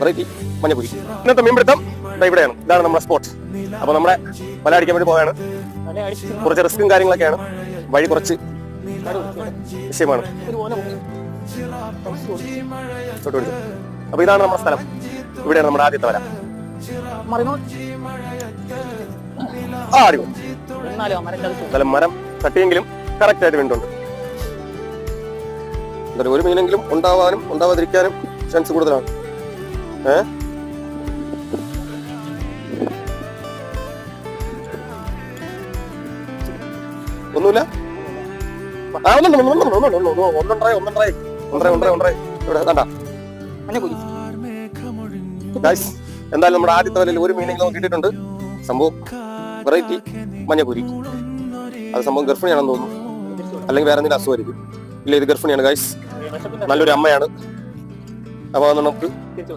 Variety മഞ്ഞക്കുരി ഇന്നത്തെ മീൻപിടുത്തം ഇവിടെയാണ്. ഇതാണ് നമ്മുടെ സ്പോട്ട് അപ്പൊ നമ്മുടെ വല അടിക്കാൻ വേണ്ടി പോവാണ് കുറച്ച് റിസ്ക്കും കാര്യങ്ങളൊക്കെയാണ്. വഴി കുറച്ച് വിഷയമാണ്. അപ്പൊ ഇതാണ് നമ്മുടെ സ്ഥലം. ഇവിടെയാണ് നമ്മുടെ ആദ്യത്തെ വല. ആ മരം തട്ടിയെങ്കിലും കറക്റ്റ് ആയിട്ട് വീണ്ടുണ്ട്. ഒരു മീനെങ്കിലും ഉണ്ടാവാനും ഉണ്ടാവാതിരിക്കാനും ചാൻസ് കൂടുതലാണ്. ഏ? ഒന്നുമില്ല? ആ ഒന്നുണ്ട് ഒന്നുണ്ട് ഒന്നുണ്ട് ഒന്നുണ്ട് ഒന്നുണ്ടായി ഒന്നുണ്ടായി ഒന്നര ഒന്നര ഒന്നര ഇവിടെ കണ്ട ഗൈസ് എന്തായാലും നമ്മുടെ ആദ്യത്തെ വലയിൽ ഒരു മീനെങ്കിലും നമുക്ക് കിട്ടിയിട്ടുണ്ട്. സംഭവം വെറൈറ്റി മഞ്ഞക്കുരി അത് സംഭവം ഗർഭിണിയാണെന്ന് തോന്നുന്നു. അല്ലെങ്കിൽ വേറെ എന്തെങ്കിലും അസുഖമായിരിക്കും. ഇല്ല ഇത് ഗർഭിണിയാണ് ഗൈസ് നല്ലൊരു അമ്മയാണ്. അപ്പോൾ നമുക്ക് തിരിച്ചു